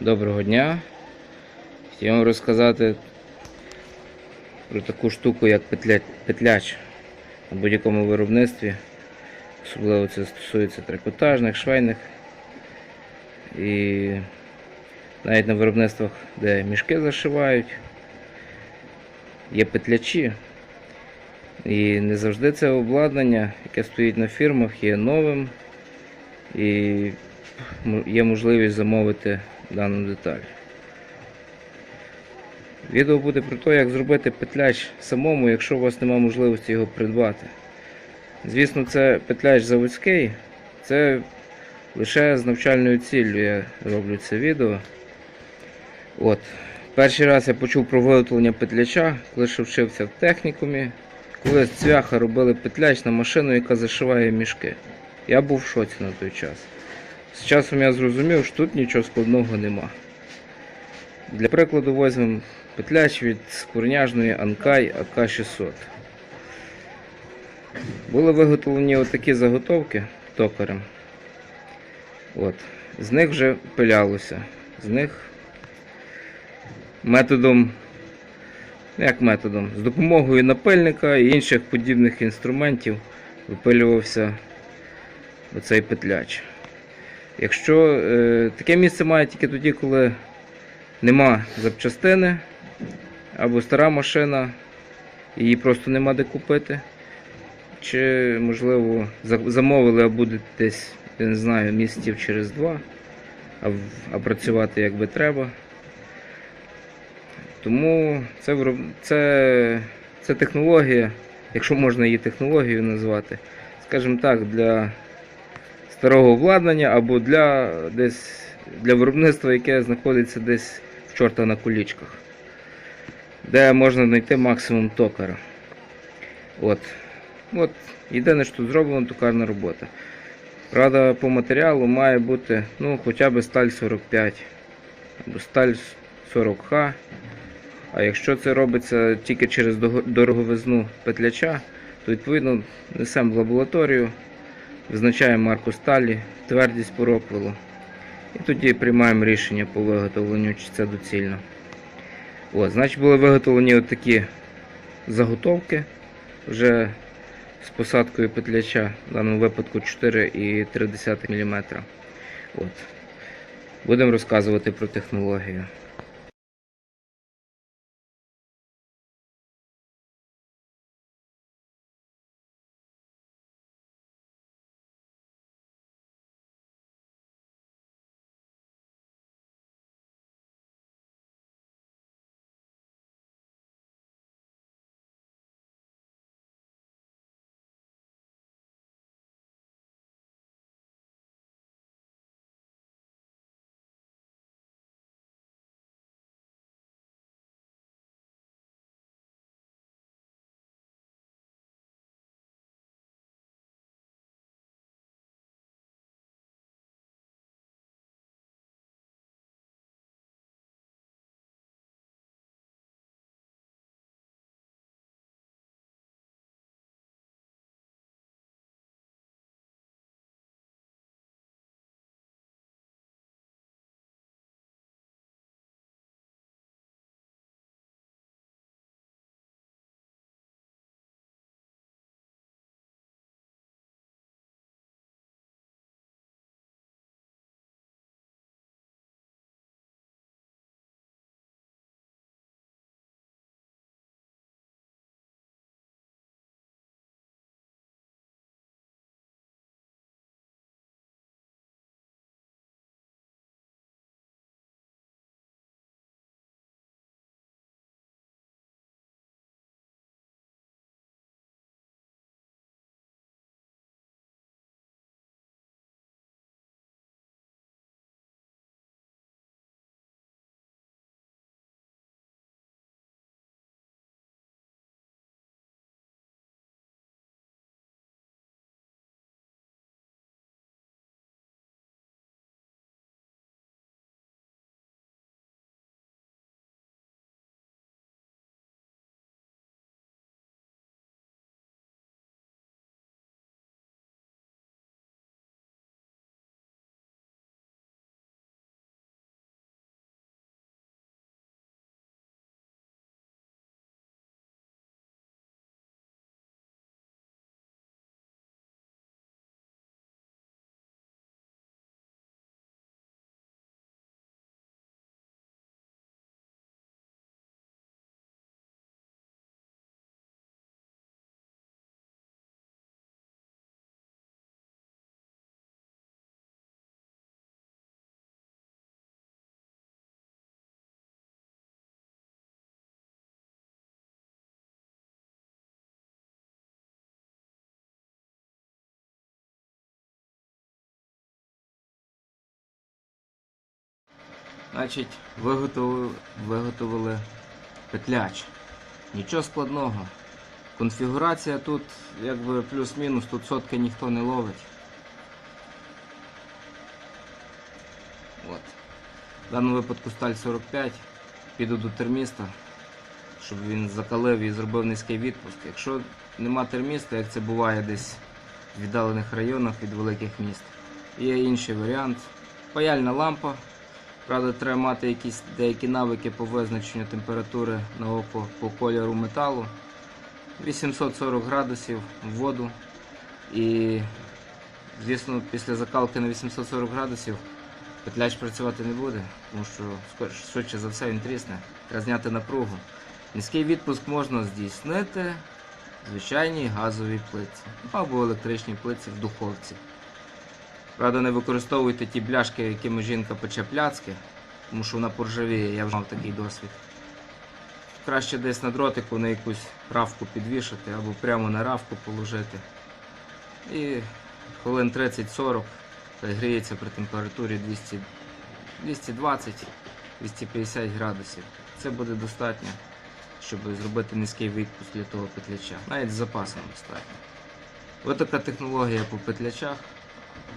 Доброго дня. Хотів вам розказати про таку штуку, як петля... петляч на будь-якому виробництві. Особливо це стосується трикотажних, швейних. І навіть на виробництвах, де мішки зашивають, є петлячі. І не завжди це обладнання, яке стоїть на фірмах, є новим. І є можливість замовити дану деталь. Відео буде про те, як зробити петляч самому, якщо у вас немає можливості його придбати. Звісно, це петляч заводський, це лише з навчальною ціллю я роблю це відео. От. Перший раз я почув про виготовлення петляча, коли ще вчився в технікумі. Коли з цвяха робили петляч на машину, яка зашиває мішки. Я був в шоці на той час. З часом я зрозумів, що тут нічого складного нема. Для прикладу візьмемо петляч від скорняжної Анкай АК600. Були виготовлені отакі заготовки токарем. От. З них вже пилялося. З них методом, ну, як методом, з допомогою напильника і інших подібних інструментів випилювався оцей петляч. Якщо е, таке місце має тільки тоді, коли нема запчастини або стара машина, її просто нема де купити. Чи, можливо, замовили, а буде десь, я не знаю, місяців через два, а, а працювати як би треба. Тому це, це, це технологія, якщо можна її технологією назвати, скажімо так, для старого обладнання або для десь для виробництва, яке знаходиться десь в чорта на кулічках, де можна знайти максимум токара. От. От. Єдине, що тут зроблено, токарна робота. Правда, по матеріалу має бути ну, хоча б сталь 45 або сталь 40Х. А якщо це робиться тільки через дороговизну петляча, то відповідно несемо в лабораторію, визначаємо марку сталі, твердість по роквелу. І тоді приймаємо рішення по виготовленню, чи це доцільно. От, значить, були виготовлені отакі заготовки вже з посадкою петляча, в даному випадку 4,3 мм. От. Будемо розказувати про технологію. Значить, виготовили, виготовили петляч. Нічого складного. Конфігурація тут якби плюс-мінус, тут сотки ніхто не ловить. От. В даному випадку сталь 45. Піду до терміста, щоб він закалив і зробив низький відпуск. Якщо нема терміста, як це буває десь в віддалених районах від великих міст, є інший варіант. Паяльна лампа. Правда, треба мати якісь деякі навики по визначенню температури на око по кольору металу. 840 градусів в воду. І, звісно, після закалки на 840 градусів петляч працювати не буде, тому що швидше за все він трісне. Треба зняти напругу. Низький відпуск можна здійснити звичайній газовій плитці або електричній плитці в духовці. Правда, не використовуйте ті бляшки, якими жінка пече пляцки, тому що вона поржавіє, я вже мав такий досвід. Краще десь на дротику на якусь равку підвішати або прямо на равку положити. І хвилин 30-40 хай гріється при температурі 220-250 градусів. Це буде достатньо, щоб зробити низький відпуск для того петляча. Навіть з запасом достатньо. Ось така технологія по петлячах.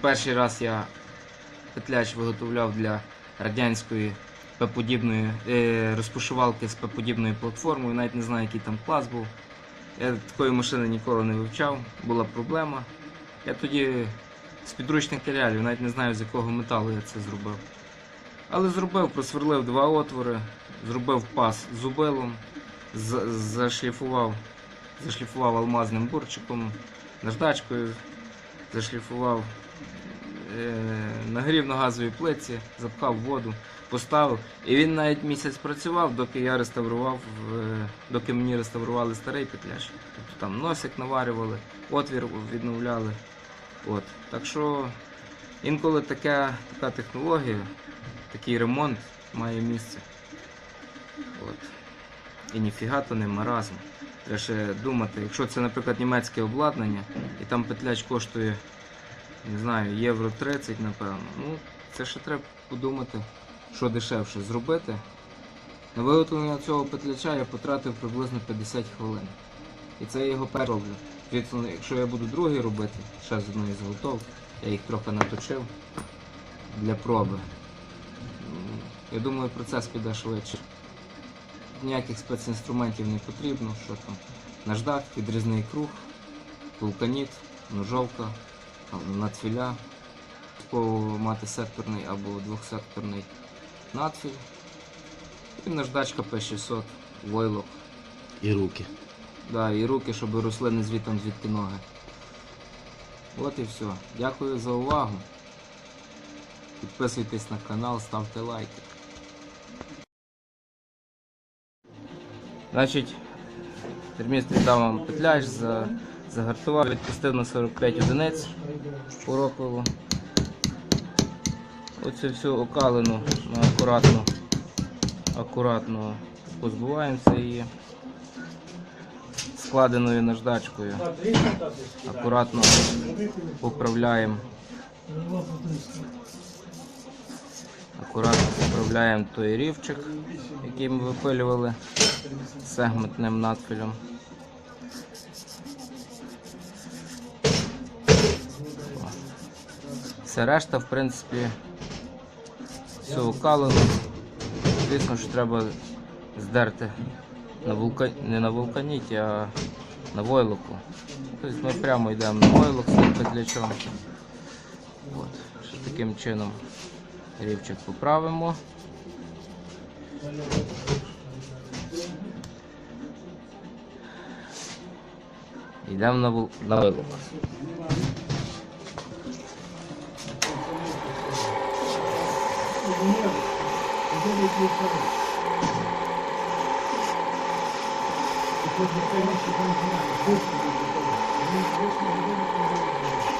Перший раз я петляч виготовляв для радянської П-подібної е, розпушувалки з П-подібною платформою. Навіть не знаю, який там клас був. Я такої машини ніколи не вивчав, була проблема. Я тоді з підручних реалів, навіть не знаю з якого металу я це зробив. Але зробив, просверлив два отвори, зробив пас зубилом, зашліфував, зашліфував алмазним бурчиком, наждачкою, зашліфував, е, нагрів на газовій плитці, запхав воду, поставив. І він навіть місяць працював, доки я реставрував, е, доки мені реставрували старий петляч. Тобто там носик наварювали, отвір відновляли. От. Так що інколи така, така технологія, такий ремонт має місце. От. І ніфіга то не маразм. Ще думати, якщо це, наприклад, німецьке обладнання, і там петляч коштує, не знаю, євро 30, напевно. Ну, це ще треба подумати, що дешевше зробити. На виготовлення цього петляча я потратив приблизно 50 хвилин. І це я його перероблю. Звісно, якщо я буду другий робити, ще з одної заготовки, я їх трохи наточив для проби. Я думаю, процес піде швидше. Ніяких спецінструментів не потрібно, що там. Наждак, підрізний круг, вулканіт, ножовка, надфіля. Обов'язково мати секторний або двохсекторний надфіль. І наждачка P600, войлок. І руки. Да, і руки, щоб росли не звітом звідки ноги. От і все. Дякую за увагу. Підписуйтесь на канал, ставте лайки. Значить, терміст віддав вам петляж, за, загартував, відпустив на 45 одиниць по рокову. Оце все окалено на акуратно, акуратно позбуваємося її складеною наждачкою. Акуратно поправляємо. Акуратно поправляємо той рівчик, який ми випилювали сегментним надфілем. Все решта, в принципі, все окалено. Звісно, що треба здерти на вулка... не на вулканіті, а на войлоку. Тобто ми прямо йдемо на войлок цим петлячом. От. Таким чином рівчик поправимо. Йдемо на, вул... на войлок. Thank.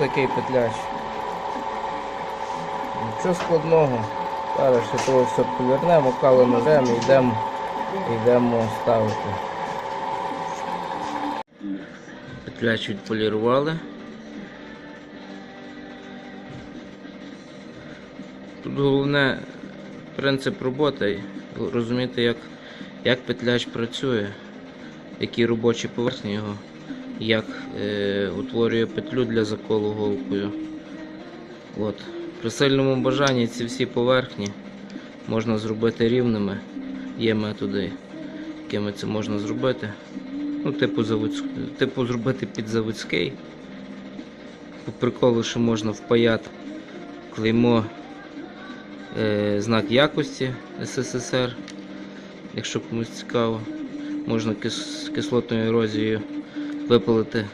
Отакий петляч. Нічого складного. Зараз ще того все повернемо, кали ножем і йдемо, йдемо ставити. Петляч відполірували. Тут головне принцип роботи, розуміти, як, як петляч працює, які робочі поверхні його, як е, утворює петлю для заколу голкою. От. При сильному бажанні ці всі поверхні можна зробити рівними. Є методи, якими це можна зробити. Ну, типу, заводськ... типу зробити під заводський. По приколу, що можна впаяти клеймо е, знак якості СССР. Якщо комусь цікаво, можна кис... кислотною ерозією випалити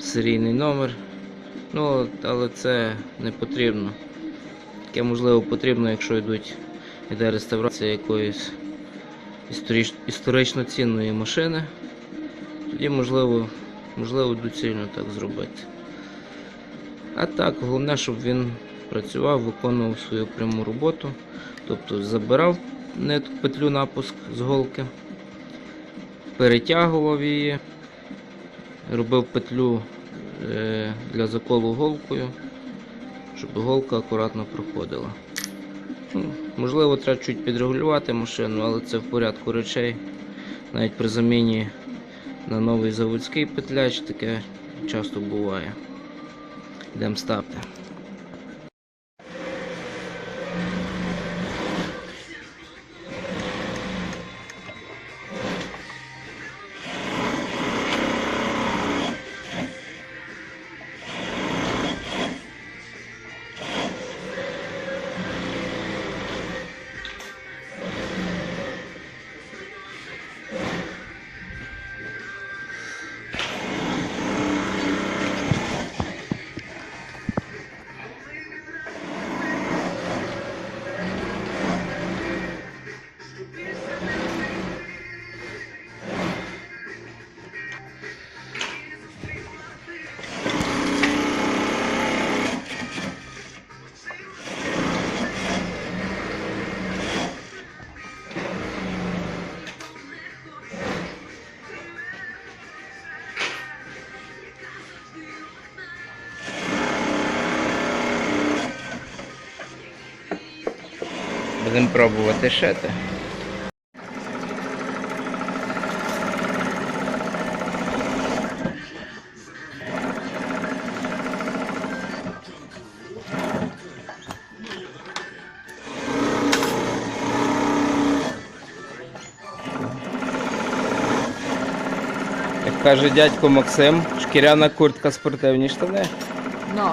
серійний номер. Ну, але це не потрібно. Таке можливо потрібно, якщо йдуть, йде реставрація якоїсь історич... історично цінної машини. Тоді можливо, можливо доцільно так зробити. А так, головне, щоб він працював, виконував свою пряму роботу. Тобто забирав нитку петлю напуск з голки, перетягував її, робив петлю е, для заколу голкою, щоб голка акуратно проходила. Можливо, треба чуть підрегулювати машину, але це в порядку речей. Навіть при заміні на новий заводський петляч таке часто буває. Йдемо ставити. Будемо пробувати шити. Каже дядько Максим, шкіряна куртка, спортивні штани. Ну,